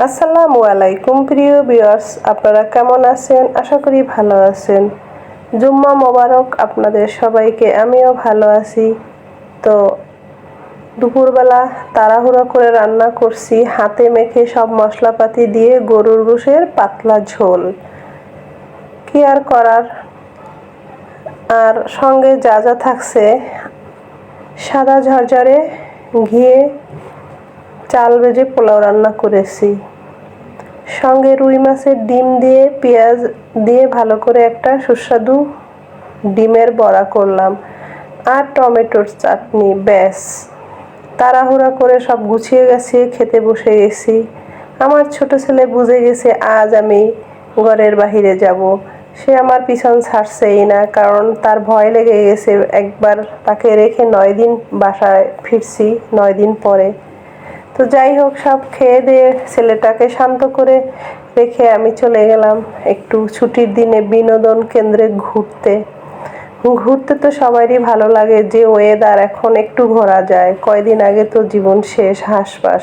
আসসালামু আলাইকুম, প্রিয় ভিউয়ার্স, আপনারা কেমন আছেন? আশা করি ভালো আছেন। জুম্মা মোবারক আপনাদের সবাইকে, আমিও ভালো আছি। তো দুপুরবেলা তাড়াহুড়ো করে রান্না করছি, হাতে মেখে সব মশলাপাতি দিয়ে গরুর গোশের পাতলা ঝোল। কি আর করার? আর সঙ্গে যা যা থাকছে, সাদা ঝরঝরে ঘিয়ে চাল ভেজে পোলাও রান্না করেছি। সঙ্গে রুই মাছের ডিম দিয়ে, পেঁয়াজ দিয়ে ভালো করে একটা সুস্বাদু ডিমের বড়া করলাম। আর টমেটোর চাটনি, ব্যাস। তাড়াহুড়া করে সব গুছিয়ে গেছি খেতে বসে গেছি। আমার ছোট ছেলে বুঝে গেছে আজ আমি ঘরের বাহিরে যাব। সে আমার পিছন ছাড়ছেই না, কারণ তার ভয় লেগে গেছে একবার তাকে রেখে নয় দিন বাসায় ফিরছি, নয় দিন পরে। তো যাই হোক, সব খেয়ে দিয়ে ছেলেটাকে শান্ত করে রেখে আমি চলে গেলাম একটু ছুটির দিনে বিনোদন কেন্দ্রে ঘুরতে। ঘুরতে তো সবারই ভালো লাগে যে ওয়েদার এখন একটু ঘোরা যায়, কয়দিন আগে তো জীবন শেষ হাসপাস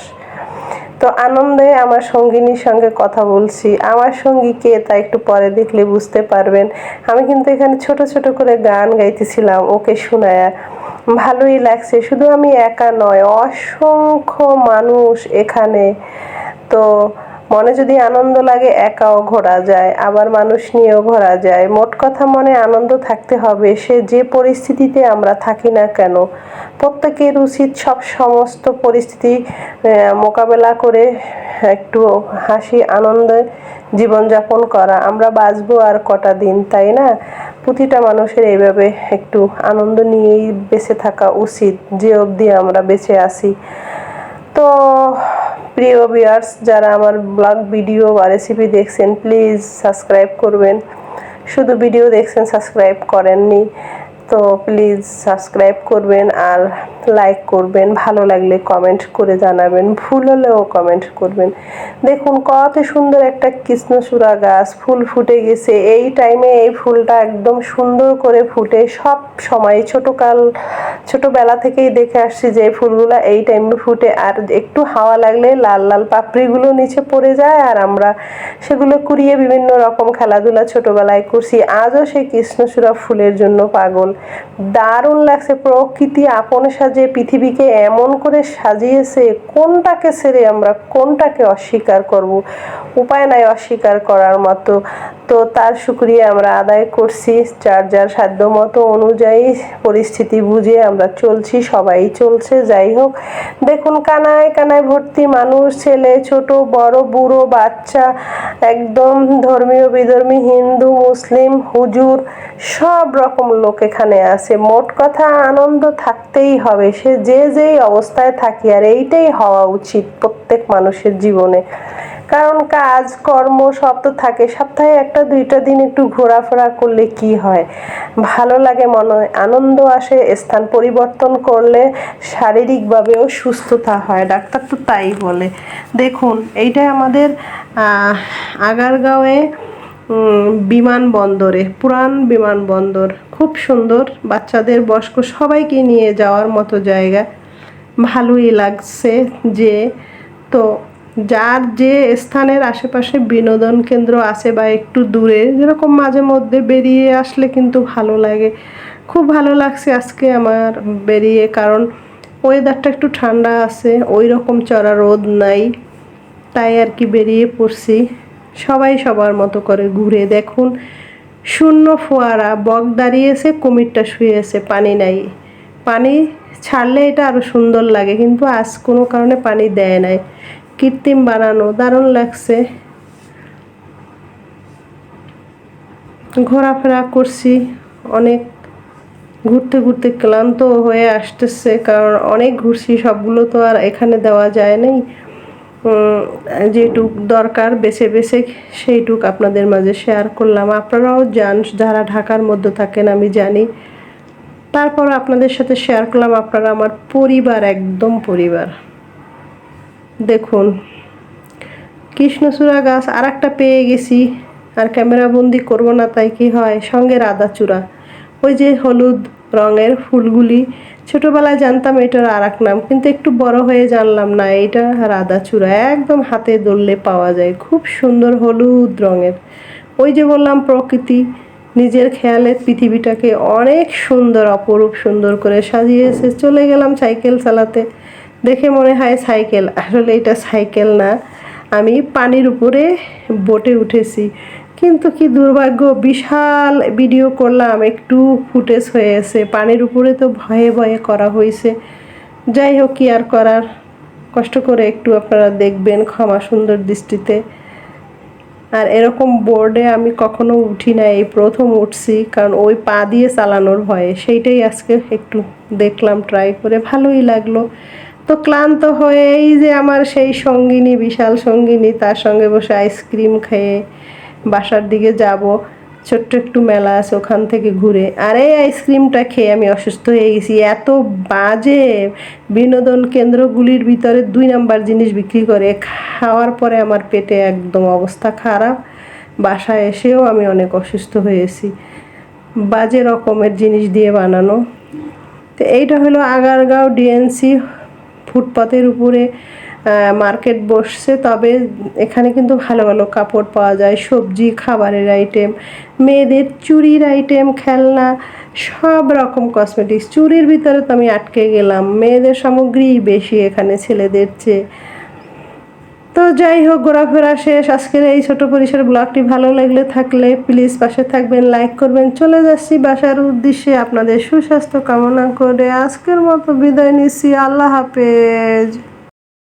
তো আনন্দে আমার সঙ্গিনীর সঙ্গে কথা বলছি। আমার সঙ্গী কে তা একটু পরে দেখলে বুঝতে পারবেন। আমি কিন্তু এখানে ছোট ছোট করে গান গাইতেছিলাম, ওকে শোনায়। ভালোই লাগছে। শুধু আমি একা নয়, অসংখ্য মানুষ এখানে। তো মনে যদি আনন্দ লাগে, একাও ঘোরা যায়, আবার মানুষ নিয়েও ঘোরা যায়। মোট কথা মনে আনন্দ থাকতে হবে, সে যে পরিস্থিতিতে আমরা থাকি না কেন। প্রত্যেকের উচিত সব সমস্ত পরিস্থিতি মোকাবেলা করে একটু হাসি, আনন্দে জীবনযাপন করা। আমরা বাঁচবো আর কটা দিন, তাই না? প্রতিটা মানুষের এইভাবে একটু আনন্দ নিয়েই বেঁচে থাকা উচিত, যে অবধি আমরা বেঁচে আছি। তো, প্রিয় বিয়ার্স যারা আমার ব্লগ ভিডিও বা রেসিপি দেখছেন প্লিজ সাবস্ক্রাইব করবেন। শুধু ভিডিও দেখছেন সাবস্ক্রাইব করেননি। তো প্লিজ সাবস্ক্রাইব করবেন আর লাইক করবেন। ভালো লাগলে কমেন্ট করে জানাবেন। ভুল হলেও কমেন্ট করবেন। দেখুন, কত সুন্দর একটা কৃষ্ণচূড়া গাছ, ফুল ফুটে গেছে। এই টাইমে এই ফুলটা একদম সুন্দর করে ফুটে। সব সময় ছোটোকাল, ছোটোবেলা থেকেই দেখে আসছি যে ফুলগুলো এই টাইমে ফুটে। আর একটু হাওয়া লাগলে লাল লাল পাপড়িগুলো নিচে পড়ে যায় আর আমরা সেগুলো কুড়িয়ে বিভিন্ন রকম খেলাধুলা ছোটোবেলায় করছি। আজও সেই কৃষ্ণচূড়া ফুলের জন্য পাগল। দারুণ লাগছে। প্রকৃতি আপন সাজে পৃথিবীকে এমন করে সাজিয়েছে, কোনটাকে ছেড়ে আমরা কোনটাকে অস্বীকার করব? উপায় নাই অস্বীকার করার মতো। তো তার সুক্রিয়া আমরা আদায় করছি। যার যার সাধ্য মতো অনুযায়ী পরিস্থিতি বুঝে আমরা চলছি, সবাই চলছে, যাই হোক। দেখুন, কানায় কানায় ভর্তি মানুষ, ছেলে, ছোট, বড়, বুড়ো, বাচ্চা, একদম ধর্মীয়, বিধর্মী, হিন্দু, মুসলিম, হুজুর, সব রকম লোক এখানে আছে। মোট কথা আনন্দ থাকতেই হবে। সে যে যেই অবস্থায় থাকি, আর এইটাই হওয়া উচিত প্রত্যেক মানুষের জীবনে। কারণ কাজ, কর্ম সব তো থাকে। সপ্তাহে একটা, দুইটা দিন একটু ঘোরাফেরা করলে কি হয়? ভালো লাগে মনে হয়। আনন্দ আসে, স্থান পরিবর্তন করলে শারীরিকভাবেও সুস্থতা হয়। ডাক্তার তো তাই বলে। দেখুন, এইটাই আমাদের আগারগাঁওয়ে বিমানবন্দরে, পুরান বিমানবন্দর। খুব সুন্দর। বাচ্চাদের বয়স্ক সবাইকে নিয়ে যাওয়ার মতো জায়গা। ভালোই লাগছে যে, তো যার যে স্থানের আশেপাশে বিনোদন কেন্দ্র আছে বা একটু দূরে, যেরকম মাঝে মধ্যে বেরিয়ে আসলে কিন্তু ভালো লাগে। খুব ভালো লাগছে আজকে আমার বেরিয়ে, কারণ ওয়েদারটা একটু ঠান্ডা আছে ওই রকম চড়া রোদ নাই, তাই আর কি বেরিয়ে পড়ছি। সবাই সবার মতো করে ঘুরে দেখুন। শূন্য ফোয়ারা, বক দাঁড়িয়েছে, কুমিরটা শুয়েছে, পানি নাই। পানি ছাড়লে এটা আরও সুন্দর লাগে, কিন্তু আজ কোনো কারণে পানি দেয় নাই। কৃত্রিম বানানো, দারুণ লাগছে। ঘোরাফেরা করছি, অনেক ঘুরতে ঘুরতে ক্লান্ত হয়ে আসতেছে, কারণ অনেক ঘুরছি, সবগুলো তো আর এখানে দেওয়া যায় নাই। যেটুক দরকার, বেছে বেছে সেইটুক আপনাদের মাঝে শেয়ার করলাম। আপনারাও যান, যারা ঢাকার মধ্যে থাকেন, আমি জানি। তারপর আপনাদের সাথে শেয়ার করলাম, আপনারা আমার পরিবার, একদম পরিবার। দেখুন, কৃষ্ণচূড়া গাছ আর একটা পেয়ে গেছি। আর ক্যামেরা বন্দি করব না, তাই কি হয়? সঙ্গে রাধা চূড়া ওই যে হলুদ রঙের ফুলগুলি। ছোটোবেলায় জানতাম এটার আর এক নাম, কিন্তু একটু বড় হয়ে জানলাম না, এটা রাধা চূড়া একদম হাতে দললে পাওয়া যায়, খুব সুন্দর হলুদ রঙের। ওই যে বললাম, প্রকৃতি, নিজের খেয়ালে পৃথিবীটাকে অনেক সুন্দর, অপরূপ সুন্দর করে সাজিয়েছে। চলে গেলাম সাইকেল চালাতে। দেখে মনে হয় সাইকেল। আসলে এটা সাইকেল না। আমি পানির উপরে বোটে উঠেছি। কিন্তু কি দুর্ভাগ্য, বিশাল ভিডিও করলাম। একটু ফুটেজ হয়ে হয়েছে পানির উপরে তো ভয়ে ভয়ে করা হয়েছে। যাই হোক, কি আর করার? কষ্ট করে একটু আপনারা দেখবেন ক্ষমা সুন্দর দৃষ্টিতে। আর এরকম বোর্ডে আমি কখনো উঠি না। এই প্রথম উঠছি, কারণ ওই পা দিয়ে চালানোর ভয়ে। সেইটাই আজকে একটু দেখলাম ট্রাই করে। ভালোই লাগল। তো ক্লান্ত হয়ে এই যে আমার সেই সঙ্গিনী, বিশাল সঙ্গিনী, তার সঙ্গে বসে আইসক্রিম খেয়ে বাসার দিকে যাব। ছোট্ট একটু মেলা আছে ওখান থেকে ঘুরে। আর এই আইসক্রিমটা খেয়ে আমি অসুস্থ হয়ে গেছি। এত বাজে বিনোদন কেন্দ্রগুলির ভিতরে দুই নাম্বার জিনিস বিক্রি করে। খাওয়ার পরে আমার পেটে একদম অবস্থা খারাপ। বাসায় এসেও আমি অনেক অসুস্থ হয়েছি। বাজে রকমের জিনিস দিয়ে বানানো। তো এইটা হলো আগারগাঁও ডিএনসি ফুটপাতের উপরে মার্কেট বসছে, তবে এখানে কিন্তু ভালো ভালো কাপড় পাওয়া যায়, সবজি, খাবারের আইটেম মেয়েদের চুরির আইটেম খেলনা, সব রকম কসমেটিক্স চুরির ভিতরে তো আমি আটকে গেলাম, মেয়েদের সামগ্রী বেশি এখানে ছেলেদের চেয়ে। তো যাই হোক, ঘোরাফেরা শেষ। আজকের এই ছোট পরিসর ব্লগটি ভালো লাগলে থাকলে প্লিজ পাশে থাকবেন লাইক করবেন। চলে যাচ্ছি বাসার উদ্দেশ্যে আপনাদের সুস্বাস্থ্য কামনা করে। আজকের মতো বিদায় নিচ্ছি। আল্লাহ হাফেজ।